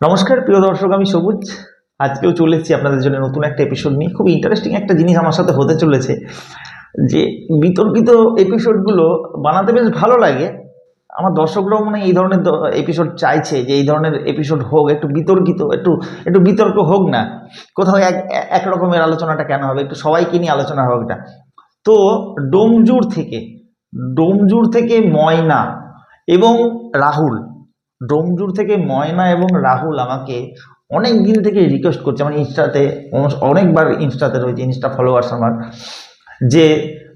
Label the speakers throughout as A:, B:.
A: নমস্কার, প্রিয় দর্শক, আমি সবুজ। আজকেও চলে এসেছি আপনাদের জন্য নতুন একটা এপিসোড নিয়ে। খুব ইন্টারেস্টিং একটা জিনিস আমার সাথে হতে চলেছে, যে বিতর্কিত এপিসোডগুলো বানাতে বেশ ভালো লাগে। আমার দর্শকরাও মনে এই ধরনের এপিসোড চাইছে, যে এই ধরনের এপিসোড হোক, একটু বিতর্কিত, একটু একটু বিতর্ক হোক না। কোথাও এক এক রকমের আলোচনাটা কেন হবে? একটু সবাইকে নিয়ে আলোচনা হোক না তো ডোমজুর থেকে ডোমজুর থেকে ময়না এবং রাহুল ডোমজুর থেকে ময়না এবং রাহুল আমাকে অনেক দিন থেকে রিকোয়েস্ট করছে আমার ইনস্টাতে অনেকবার ইনস্টাতে রয়েছে, ইনস্টা ফলোয়ার্স আমার, যে,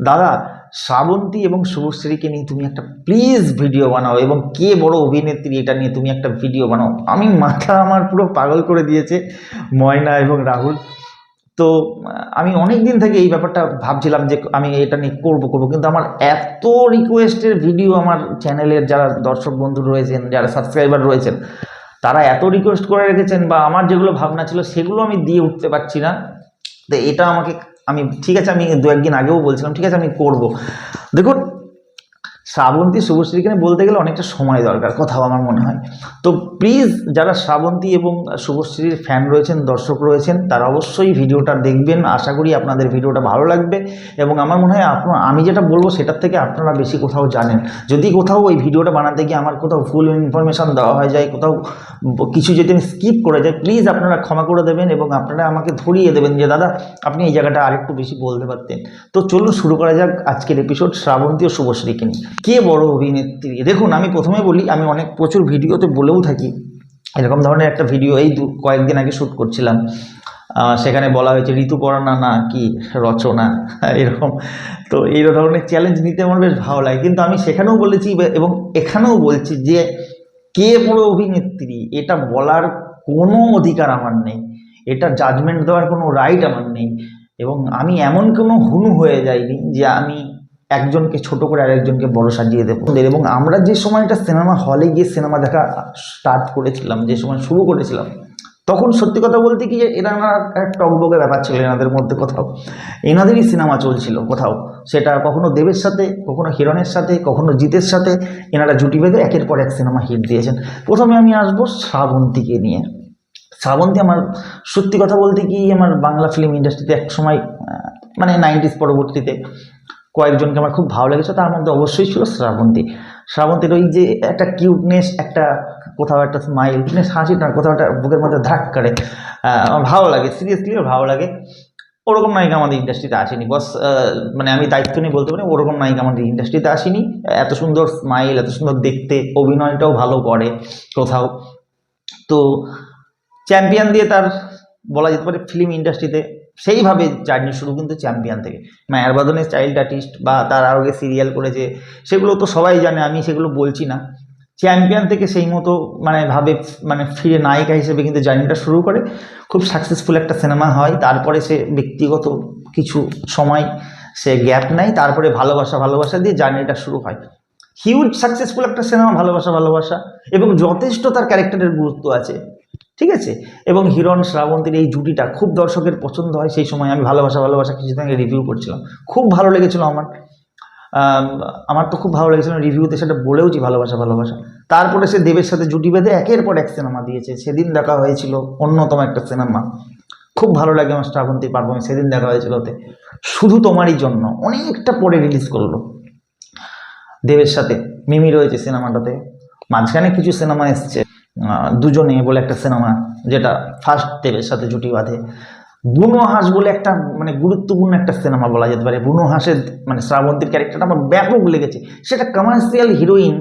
A: দাদা, শ্রাবন্তী এবং শুভশ্রীকে নিয়ে তুমি একটা প্লিজ ভিডিও বানাও এবং কে বড় অভিনেত্রী এটা নিয়ে তুমি একটা ভিডিও বানাও। আমি মাথা আমার পুরো পাগল করে দিয়েছে ময়না এবং রাহুল। তো, আমি অনেক দিন থেকে এই ব্যাপারটা ভাবছিলাম যে আমি এটা নিয়ে করব করব। কিন্তু আমার এত রিকোয়েস্টের ভিডিও আমার চ্যানেলের যারা দর্শক বন্ধু রয়েছেন, যারা সাবস্ক্রাইবার রয়েছেন, তারা এত রিকোয়েস্ট করে রেখেছেন বা আমার যেগুলো ভাবনা ছিল সেগুলো আমি দিয়ে উঠতে পারছি না। তো এটা আমাকে, আমি, ঠিক আছে, আমি দু একদিন আগেও বলছিলাম, ঠিক আছে, আমি করব। দেখুন শ্রাবন্তী শুভশ্রীকে বলতে গেলে অনেকটা সময় দরকার, কোথাও আমার মনে হয়। তো প্লিজ যারা শ্রাবন্তী এবং শুভশ্রীর ফ্যান রয়েছেন, দর্শক রয়েছেন, তারা অবশ্যই ভিডিওটা দেখবেন। আশা করি আপনাদের ভিডিওটা ভালো লাগবে এবং আমার মনে হয় আপনার, আমি যেটা বলব সেটার থেকে আপনারা বেশি কোথাও জানেন। যদি কোথাও ওই ভিডিওটা বানাতে গিয়ে আমার কোথাও ফুল ইনফরমেশান দেওয়া হয়ে যায়, কোথাও কিছু যদি আমি স্কিপ করে যাই প্লিজ আপনারা ক্ষমা করে দেবেন এবং আপনারা আমাকে ধরিয়ে দেবেন যে, দাদা, আপনি এই জায়গাটা আরেকটু বেশি বলতে পারতেন। তো চলুন শুরু করা যাক আজকের এপিসোড শ্রাবন্তী ও শুভশ্রীকে নিয়ে। কে বড় অভিনেত্রী? দেখুন, আমি প্রথমে বলি, আমি অনেক প্রচুর ভিডিওতে বলেও থাকি, এরকম ধরনের একটা ভিডিও এই কয়েকদিন আগে শ্যুট করছিলাম। সেখানে বলা হয়েছে ঋতুপর্ণা না কি রচনা? এরকম। তো এই ধরনের চ্যালেঞ্জ নিতে আমার বেশ ভালো লাগে। কিন্তু আমি সেখানেও বলেছি এবং এখানেও বলছি যে, কে বড় অভিনেত্রী? এটা বলার কোনো অধিকার আমার নেই। এটা জাজমেন্ট দেওয়ার কোনো রাইট আমার নেই। এবং আমি এমন কোনো হুনু হয়ে যাইনি যে আমি একজনকে ছোট করে আরেকজনকে বড় সাজিয়ে দেবো। এবং আমরা যে সময়টা সিনেমা হলে গিয়ে সিনেমা দেখা স্টার্ট করেছিলাম, যে সময় শুরু করেছিলাম, তখন সত্যি কথা বলতে কি যে এনার একটা টকবকে ব্যাপার ছিল এনাদের মধ্যে কোথাও। এনাদেরই সিনেমা চলছিল কোথাও। সেটা কখনো দেবের সাথে, কখনো হিরণের সাথে, কখনো জিতের সাথে, এনারা জুটি বেঁধে একের পর এক সিনেমা হিট দিয়েছেন। প্রথমে আমি আসব শ্রাবন্তীকে নিয়ে। শ্রাবন্তী আমার সত্যি কথা বলতে কি, আমার বাংলা ফিল্ম ইন্ডাস্ট্রিতে এক সময় মানে নাইনটিস পরবর্তীতে কয়েকজনকে আমার খুব ভালো লেগেছে, তার মধ্যে অবশ্যই ছিল শ্রাবন্তী। শ্রাবন্তীর ওই যে একটা কিউটনেস একটা কোথাও একটা স্মাইল কিউটনেস হাসিটা কোথাও একটা বুকের মধ্যে ধাক করে আমার ভালো লাগে সিরিয়াসলি ভালো লাগে। ওরকম নায়িকা আমাদের ইন্ডাস্ট্রিতে আসেনি। বস মানে আমি দায়িত্ব নিয়ে বলতে পারি, ওরকম নায়িকা আমাদের ইন্ডাস্ট্রিতে আসেনি। এত সুন্দর স্মাইল এত সুন্দর দেখতে, অভিনয়টাও ভালো করে কোথাও। তো চ্যাম্পিয়ন দিয়ে তার বলা যেতে পারে ফিল্ম ইন্ডাস্ট্রিতে সেইভাবে জার্নি শুরু কিন্তু চ্যাম্পিয়ন থেকে। মায়ার বাদনের চাইল্ড আর্টিস্ট বা তার আগে সিরিয়াল করেছে, সেগুলো তো সবাই জানে, আমি সেগুলো বলছি না। চ্যাম্পিয়ন থেকে সেই মতো মানে ভাবে মানে ফিরে নায়িকা হিসেবে কিন্তু জার্নিটা শুরু করে। খুব সাকসেসফুল একটা সিনেমা হয়। তারপরে সে ব্যক্তিগত কিছু সময় সে গ্যাপ নেয়। তারপরে ভালোবাসা ভালোবাসা দিয়ে জার্নিটা শুরু হয়। হিউজ সাকসেসফুল একটা সিনেমা ভালোবাসা ভালোবাসা। এবং যথেষ্ট তার ক্যারেক্টারের গুরুত্ব আছে। ঠিক আছে? এবং হিরণ শ্রাবন্তীর এই জুটিটা খুব দর্শকের পছন্দ হয়, সেই সময় আমি ভালোবাসা ভালোবাসা কিছুদিন আগে রিভিউ করছিলাম। খুব ভালো লেগেছিল আমার। আমার তো খুব ভালো লেগেছিল রিভিউতে সেটা বলেওছি, ভালোবাসা ভালোবাসা। তারপরে সে দেবের সাথে জুটি বেঁধে একের পর এক সিনেমা দিয়েছে। সেদিন দেখা হয়েছিল অন্যতম একটা সিনেমা খুব ভালো লাগে আমার শ্রাবন্তীর পারফরমেন্স সেদিন দেখা হয়েছিল ওতে। শুধু তোমারই জন্য, অনেকটা পরে রিলিজ করল। দেবের সাথে মিমি রয়েছে সিনেমাটাতে মাঝখানে কিছু সিনেমা এসছে। দুজনে বলে একটা সিনেমা যেটা ফার্স্ট দেবের সাথে জুটি বাঁধে। বুনো হাঁস বলে একটা মানে গুরুত্বপূর্ণ একটা সিনেমা বলা যেতে পারে। বুনো হাঁসের মানে শ্রাবন্তীর ক্যারেক্টারটা আমার ব্যাপক লেগেছে। সেটা কমার্শিয়াল হিরোইন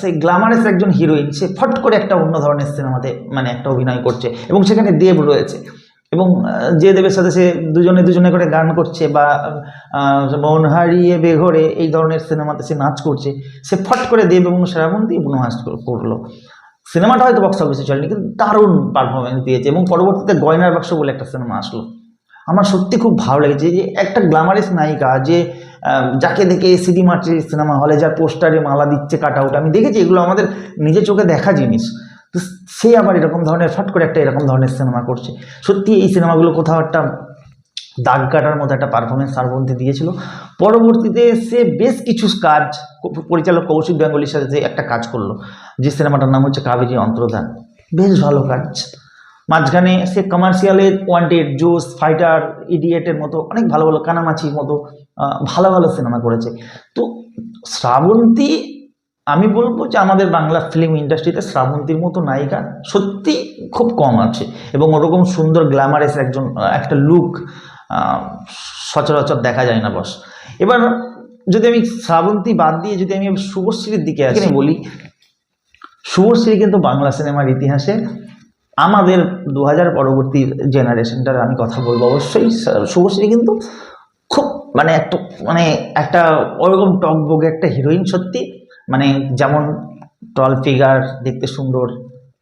A: সেই গ্ল্যামারাস একজন হিরোইন সে ফট করে একটা অন্য ধরনের সিনেমাতে মানে একটা অভিনয় করছে এবং সেখানে দেব রয়েছে। এবং যে দেবের সাথে সে দুজনে দুজনে করে গান করছে বা মন হারিয়ে বেঘরে এই ধরনের সিনেমাতে সে নাচ করছে, সে ফট করে দেব এবং শ্রাবন্তী বুনহাস করল। সিনেমাটা হয়তো বক্স অফিসে চলেনি, কিন্তু দারুণ পারফরমেন্স দিয়েছে এবং পরবর্তীতে গয়নার বাক্স বলে একটা সিনেমা আসলো। আমার সত্যি খুব ভালো লেগেছে যে একটা গ্ল্যামারিস নায়িকা যে যাকে দেখে সিডি মারছে সিনেমা হলে যার পোস্টারে মালা দিচ্ছে কাট আউট আমি দেখেছি এগুলো আমাদের নিজের চোখে দেখা জিনিস। তো সে আবার এরকম ধরনের, ফট করে একটা এরকম ধরনের সিনেমা করছে। সত্যি এই সিনেমাগুলো কোথাও একটা দাগ কাটার মতো একটা পারফরমেন্স শ্রাবন্তী দিয়েছিল। পরবর্তীতে সে বেশ কিছু কাজ, পরিচালক কৌশিক বেঙ্গলির সাথে যে একটা কাজ করল, যে সিনেমাটার নাম হচ্ছে কাবেরী অন্তর্ধান। বেশ ভালো কাজ। মাঝখানে সে কমার্শিয়ালের ওয়ান্টেড জোস ফাইটার ইডিয়েটের মতো অনেক ভালো ভালো কানামাছির মতো ভালো ভালো সিনেমা করেছে। তো শ্রাবন্তী, আমি বলব যে আমাদের বাংলা ফিল্ম ইন্ডাস্ট্রিতে শ্রাবন্তীর মতো নায়িকা সত্যি খুব কম আছে। এবং ওরকম সুন্দর গ্ল্যামারাস একজন একটা লুক সচরাচর দেখা যায় না বস এবার যদি আমি শ্রাবন্তী বাদ দিয়ে যদি আমি শুভশ্রীর দিকে আসি বলি। শুভশ্রী কিন্তু বাংলা সিনেমার ইতিহাসে আমাদের দু হাজার পরবর্তী জেনারেশনটার আমি কথা বলব অবশ্যই। শুভশ্রী কিন্তু খুব মানে একটা মানে একটা ওরকম টক টকবগে একটা হিরোইন সত্যি। মানে যেমন টল ফিগার দেখতে সুন্দর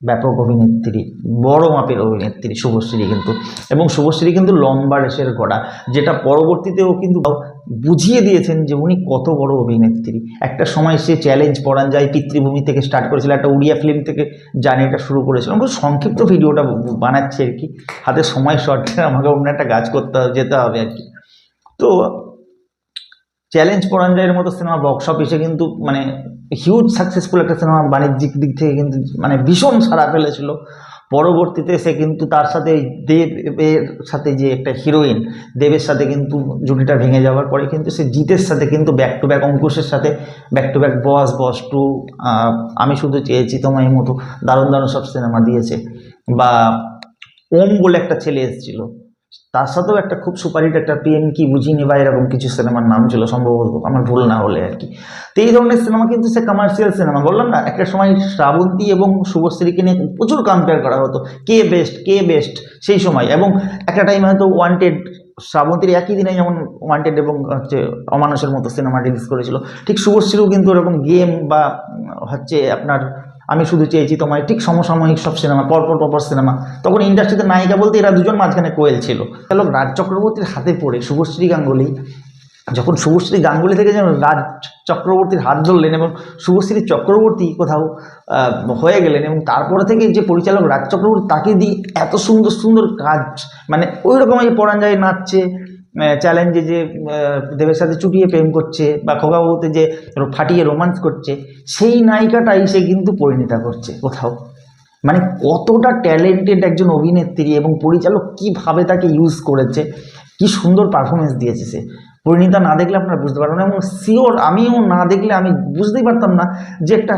A: ব্যাপক অভিনেত্রী, বড় মাপের অভিনেত্রী শুভশ্রী কিন্তু। এবং শুভশ্রী কিন্তু লম্বা রেসের গড়া, যেটা পরবর্তীতেও কিন্তু বুঝিয়ে দিয়েছেন যে উনি কত বড় অভিনেত্রী। একটা সময় সে চ্যালেঞ্জ পড়ান যায়, পিতৃভূমি থেকে স্টার্ট করেছিল, একটা উড়িয়া ফিল্ম থেকে জার্নিটা শুরু করেছিল। আমি খুব সংক্ষিপ্ত ভিডিওটা বানাচ্ছি আর কি। হাতে সময় শর্ট আমাকে অন্য একটা কাজ করতে যেতে হবে আর কি। তো চ্যালেঞ্জ পরাঞ্জয়ের মতো সিনেমা বক্স অফিসে কিন্তু মানে হিউজ সাকসেসফুল একটা সিনেমা বাণিজ্যিক দিক থেকে কিন্তু মানে ভীষণ সারা ফেলেছিল। পরবর্তীতে সে কিন্তু তার সাথে দেবের সাথে যে একটা হিরোইন দেবের সাথে কিন্তু জুটিটা ভেঙে যাওয়ার পরে কিন্তু সে জিতের সাথে কিন্তু ব্যাক টু ব্যাক অঙ্কুশের সাথে back to back boss boss two আমি শুধু চেয়েছি তোমায় মতো দারুণ দারুণ সব সিনেমা দিয়েছে। বা ওম বলে একটা ছেলে এসেছিল। তার সাথেও একটা খুব সুপারহিট একটা পিএম কি বুঝিনি বা এরকম কিছু সিনেমার নাম ছিল, সম্ভবত আমার ভুল না হলে আর কি। তো এই ধরনের সিনেমা কিন্তু সে কমার্শিয়াল সিনেমা বললাম না, একটা সময় শ্রাবন্তী এবং শুভশ্রীকে নিয়ে প্রচুর কম্পেয়ার করা হতো, কে বেস্ট কে বেস্ট সেই সময়। এবং একটা টাইম হয়তো ওয়ান্টেড শ্রাবন্তীর একই দিনে যেমন ওয়ান্টেড এবং হচ্ছে অমানুষের মতো সিনেমা রিলিজ করেছিল, ঠিক শুভশ্রীও কিন্তু এরকম গেম বা হচ্ছে আপনার আমি শুধু চেয়েছি তোমায়, ঠিক সমসাময়িক সব সিনেমা, পরপর পরপর সিনেমা। তখন ইন্ডাস্ট্রিতে নায়িকা বলতে এরা দুজন মাঝখানে কোয়েল ছিল। গেল রাজ চক্রবর্তীর হাতে পড়ে শুভশ্রী গাঙ্গুলি। যখন শুভশ্রী গাঙ্গুলি থেকে যেন রাজ চক্রবর্তীর হাত ধরলেন এবং শুভশ্রী চক্রবর্তী কোথাও হয়ে গেলেন এবং তারপরে থেকে যে পরিচালক রাজ চক্রবর্তী তাকে দিয়ে এত সুন্দর সুন্দর কাজ মানে ওই রকম এই পরাঞ্জয় নাচছে চ্যালেঞ্জে যে দেবের সাথে চুটিয়ে প্রেম করছে বা খোকাবাবুতে যে ফাটিয়ে রোমান্স করছে, সেই নায়িকাটাই সে কিন্তু পরিণীতা করছে কোথাও। মানে কতটা ট্যালেন্টেড একজন অভিনেত্রী এবং পরিচালক কীভাবে তাকে ইউজ করেছে, কি সুন্দর পারফরমেন্স দিয়েছে সে। পরিণীতা না দেখলে আপনারা বুঝতে পারবেন এবং শিওর আমিও না দেখলে আমি বুঝতেই পারতাম না যে একটা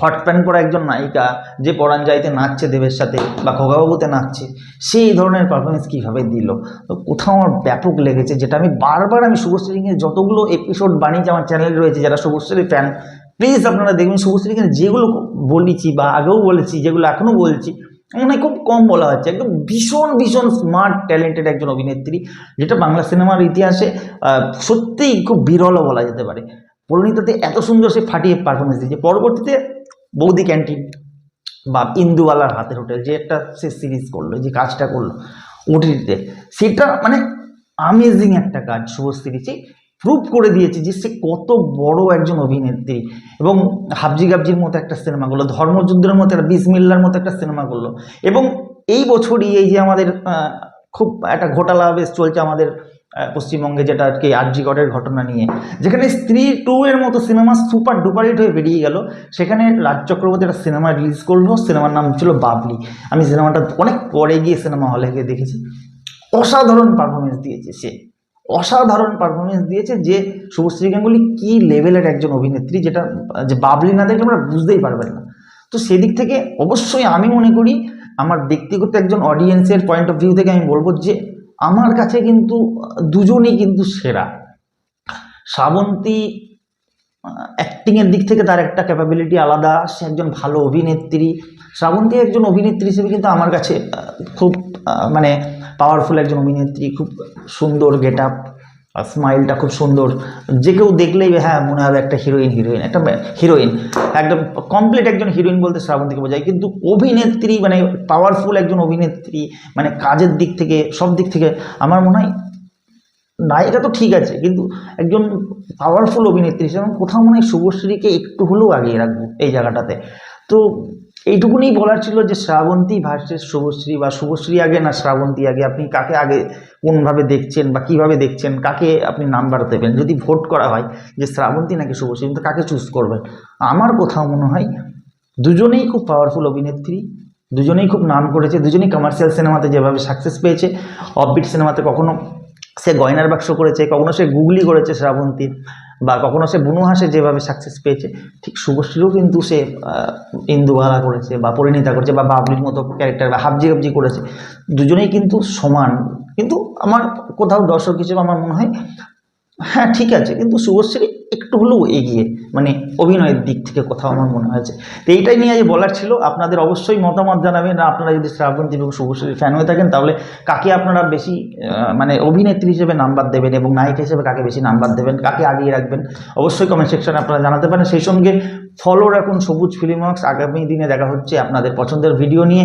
A: হট প্যান্ট পরা একজন নায়িকা যে পরাঞ্জাইতে নাচছে দেবের সাথে বা খোকাবাবুতে নাচছে সেই ধরনের পারফরমেন্স কীভাবে দিল? তো কোথাও আমার ব্যাপক লেগেছে, যেটা আমি বারবার আমি শুভশ্রীকে যতগুলো এপিসোড বানিয়েছি, আমার চ্যানেল রয়েছে, যারা শুভশ্রী ফ্যান প্লিজ আপনারা দেখবেন শুভশ্রীকে যেগুলো বলেছি বা আগেও বলেছি, যেগুলো এখনও বলছি মনে খুব কম বলা হচ্ছে। একদম ভীষণ ভীষণ স্মার্ট ট্যালেন্টেড একজন অভিনেত্রী, যেটা বাংলা সিনেমার ইতিহাসে সত্যিই খুব বিরলও বলা যেতে পারে। পরিণীতাতে এত সুন্দর সে ফাটিয়ে পারফরমেন্স দিয়েছে। পরবর্তীতে বৌদি ক্যান্টিন বা ইন্দুওয়ালার হাতের হোটেল যে একটা সে সিরিজ করল, যে কাজটা করল, ওটিটিতে। সেটা মানে আমেজিং একটা কাজ, শুভশ্রী সে প্রুভ করে দিয়েছে যে সে কত বড় একজন অভিনেত্রী। এবং হাবজি গাবজির মতো একটা সিনেমা করল, ধর্মযুদ্ধের মতো একটা, বিসমিল্লার মতো একটা সিনেমা করল। এবং এই বছরই এই যে আমাদের খুব একটা ঘোটালা বেশ চলছে আমাদের পশ্চিমবঙ্গে যেটা আর কি আরজিগড়ের ঘটনা নিয়ে, যেখানে স্ত্রী টু এর মতো সিনেমা সুপার ডুপার হিট হয়ে বেরিয়ে গেল। সেখানে রাজ চক্রবর্তী একটা সিনেমা রিলিজ করল সিনেমার নাম ছিল বাবলি। আমি সিনেমাটা অনেক পরে গিয়ে সিনেমা হলে গিয়ে দেখেছি। অসাধারণ পারফরমেন্স দিয়েছে সে। অসাধারণ পারফরমেন্স দিয়েছে যে শুভশ্রী গাঙ্গুলি কী লেভেলের একজন অভিনেত্রী যেটা, যে বাবলি না দেখলে আমরা বুঝতেই পারবেন না। তো সেদিক থেকে অবশ্যই আমি মনে করি, আমার ব্যক্তিগত একজন অডিয়েন্সের পয়েন্ট অফ ভিউ থেকে আমি বলব যে আমার কাছে কিন্তু দুজনই কিন্তু সেরা। শ্রাবন্তী অ্যাক্টিংয়ের দিক থেকে তার একটা ক্যাপাবিলিটি আলাদা, সে একজন ভালো অভিনেত্রী। শ্রাবন্তী একজন অভিনেত্রী হিসেবে কিন্তু আমার কাছে খুব মানে পাওয়ারফুল একজন অভিনেত্রী, খুব সুন্দর গেট আপ স্মাইলটা খুব সুন্দর। যে কেউ দেখলেই হ্যাঁ মনে হবে একটা হিরোইন হিরোইন একটা হিরোইন একদম কমপ্লিট একজন হিরোইন বলতে শ্রাবন্তীকে বোঝায়। কিন্তু অভিনেত্রী মানে পাওয়ারফুল একজন অভিনেত্রী মানে কাজের দিক থেকে, সব দিক থেকে আমার মনে হয় নায়িকা তো ঠিক আছে, কিন্তু একজন পাওয়ারফুল অভিনেত্রী হিসেবে কোথাও মনে হয় শুভশ্রীকে একটু হলেও আগিয়ে রাখব এই জায়গাটাতে। তো এইটুকুনি বলার ছিল যে শ্রাবন্তী ভার্সেস শুভশ্রী বা শুভশ্রী আগে না শ্রাবন্তী আগে? আপনি কাকে আগে কোনভাবে দেখছেন বা কীভাবে দেখছেন? কাকে আপনি নাম্বার দেবেন? যদি ভোট করা হয় যে শ্রাবন্তী নাকি শুভশ্রী, কিন্তু কাকে চুজ করবেন? আমার কোথাও মনে হয় দুজনেই খুব পাওয়ারফুল অভিনেত্রী, দুজনেই খুব নাম করেছে, দুজনেই কমার্শিয়াল সিনেমাতে যেভাবে সাকসেস পেয়েছে। অফবিট সিনেমাতে কখনো সে গয়নার বাক্স করেছে, কখনো সে গুগলি করেছে শ্রাবন্তী। বা কখনো সে বুনু হাসে যেভাবে সাকসেস পেয়েছে, ঠিক শুভশ্রীও কিন্তু সে ইন্দুবালা করেছে বা পরিণীতা করেছে বা বাবলির মতো ক্যারেক্টার বা হাবজি হাবজি করেছে, দুজনেই কিন্তু সমান। কিন্তু আমার কোথাও দর্শক হিসেবে আমার মনে হয় হ্যাঁ ঠিক আছে, কিন্তু শুভশ্রী একটু হলেও এগিয়ে মানে অভিনয়ের দিক থেকে কোথাও আমার মনে হয়েছে তো এইটাই নিয়ে আজ বলার ছিল, আপনাদের অবশ্যই মতামত জানাবেন। আপনারা যদি শ্রাবন্তী এবং শুভশ্রী ফ্যান হয়ে থাকেন, তাহলে কাকে আপনারা বেশি মানে অভিনেত্রী হিসেবে নাম্বার দেবেন এবং নায়িকা হিসেবে কাকে বেশি নাম্বার দেবেন, কাকে আগিয়ে রাখবেন? অবশ্যই কমেন্ট সেকশনে আপনারা জানাতে পারেন। সেই সঙ্গে ফলো রাখুন সবুজ ফিল্ম ওয়ার্কস আগামী দিনে দেখা হচ্ছে আপনাদের পছন্দের ভিডিও নিয়ে।